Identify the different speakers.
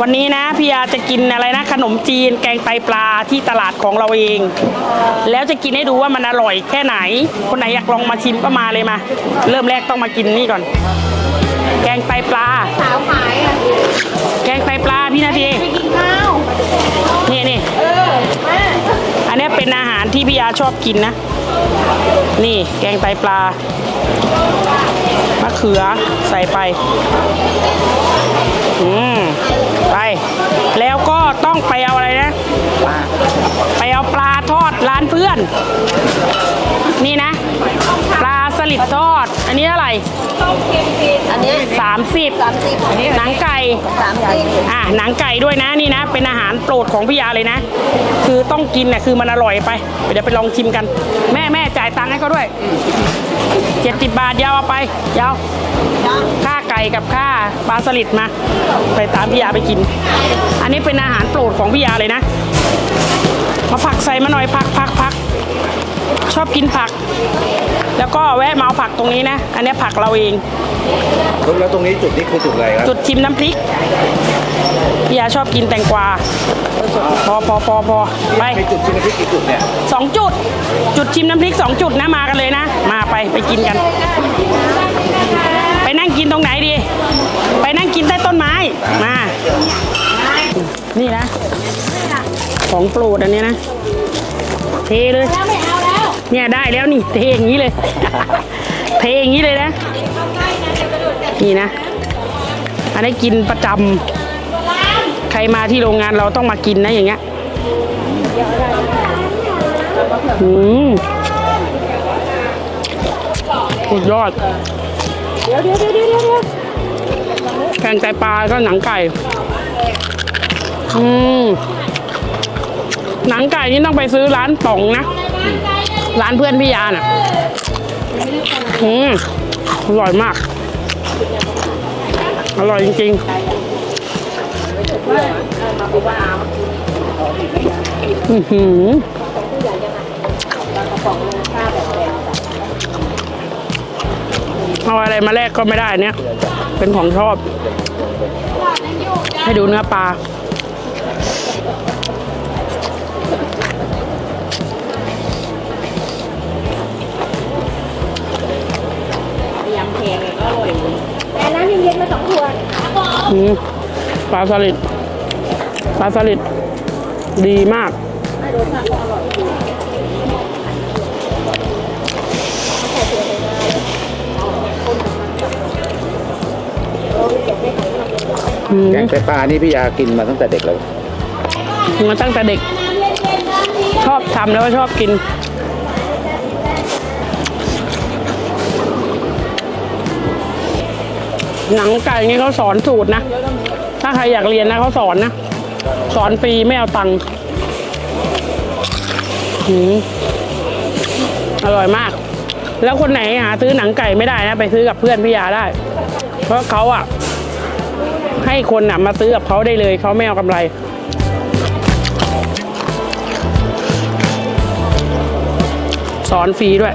Speaker 1: วันนี้นะพี่ยาจะกินอะไรนะ ขนมจีนแกงไตปลาที่ตลาดของเราเอง แล้วจะกินให้ดูว่ามันอร่อยแค่ไหน คนไหนอยากลองมาชิมก็มาเลยมา เริ่มแรกต้องมากินนี่ก่อน แกงไตปลา
Speaker 2: สาวขายอะ
Speaker 1: แกงไตปลาพี่นาที
Speaker 2: ไปกินข้าว
Speaker 1: นี่นี่
Speaker 2: เออมา
Speaker 1: อันนี้เป็นอาหารที่พี่ยาชอบกินนะ นี่แกงไตปลามะเขือใส่ไป อืม นเพื่อนนี่นะ ปลาสลิดทอด อันนี้เท่าไหร่
Speaker 2: อันเนี้ย
Speaker 1: 30
Speaker 2: สามสิบอันนี้
Speaker 1: หนังไก่
Speaker 2: สามสิบ
Speaker 1: อะหนังไก่ด้วยนะนี่นะ เป็นอาหารโปรดของพี่ยาเลยนะ คือต้องกินน่ะคือมันอร่อยไป เดี๋ยวไปลองชิมกัน แม่แม่จ่ายตังค์ให้เขาด้วยเจ็ดสิบบาทยาวเอาไปยาวค่าไก่กับค่าปลาสลิดมา ไปตามพี่ยาไปกิน อันนี้เป็นอาหารโปรดของพี่ยาเลยนะ มาผักใส่มาหน่อยผักผักผัก ชอบกินผัก แล้วก็แวะมาเอาผักตรงนี้นะ อันนี้ผักเราเอง
Speaker 3: แล้วตรงนี้จุดนี้คือจุดอะไรครับ
Speaker 1: จุดชิมน้ำพริกพี่ยาชอบกินแตงกวา พอพอพอพอไป
Speaker 3: มีจุดชิมน้ำพริกกี่จุดเนี่ย
Speaker 1: สองจุด จุดชิมน้ำพริกสองจุดนะมากันเลยนะ มาไปไปกินกัน ไปนั่งกินตรงไหนดี ไปนั่งกินใต้ต้นไม้ มา นี่นะ ของโปรดอันนี้นะ เทเลย
Speaker 2: ไม่ เนี่
Speaker 1: ยได้แล้วนี่เทอย่างนี้เลย เทอย่างนี้เลยนะนี่นะ อันนี้กินประจำใครมาที่โรงงานเราต้องมากินนะอย่างเงี้ยอืมสุดยอดแกงไตปลาก็หนังไก่ อืมหนังไก่นี่ต้องไปซื้อร้านป๋องนะ ร้านเพื่อนพี่ยาน่ะอืมอร่อยมาก อร่อยจริงๆอือหือเอาอะไรมาแลกก็ไม่ได้เนี่ย เป็นของชอบ ให้ดูเนื้อปลา
Speaker 2: แพงเลยก็อร่อยแต่น้ำเย็นๆมาสองขวด
Speaker 1: อืมปลาสลิดปลาสลิดดีมาก อืม
Speaker 3: แกงไตปลานี่พี่ยากินมาตั้งแต่เด็กแล้ว
Speaker 1: มาตั้งแต่เด็ก ชอบทำแล้วก็ชอบกิน หนังไก่นี่เขาสอนสูตรนะ ถ้าใครอยากเรียนนะเขาสอนนะ สอนฟรีไม่เอาตังค์หืมอร่อยมาก แล้วคนไหนหาซื้อหนังไก่ไม่ได้นะ ไปซื้อกับเพื่อนพี่ยาได้ เพราะเขาอะ ให้คนอะมาซื้อกับเขาได้เลยเขาไม่เอากำไรสอนฟรีด้วย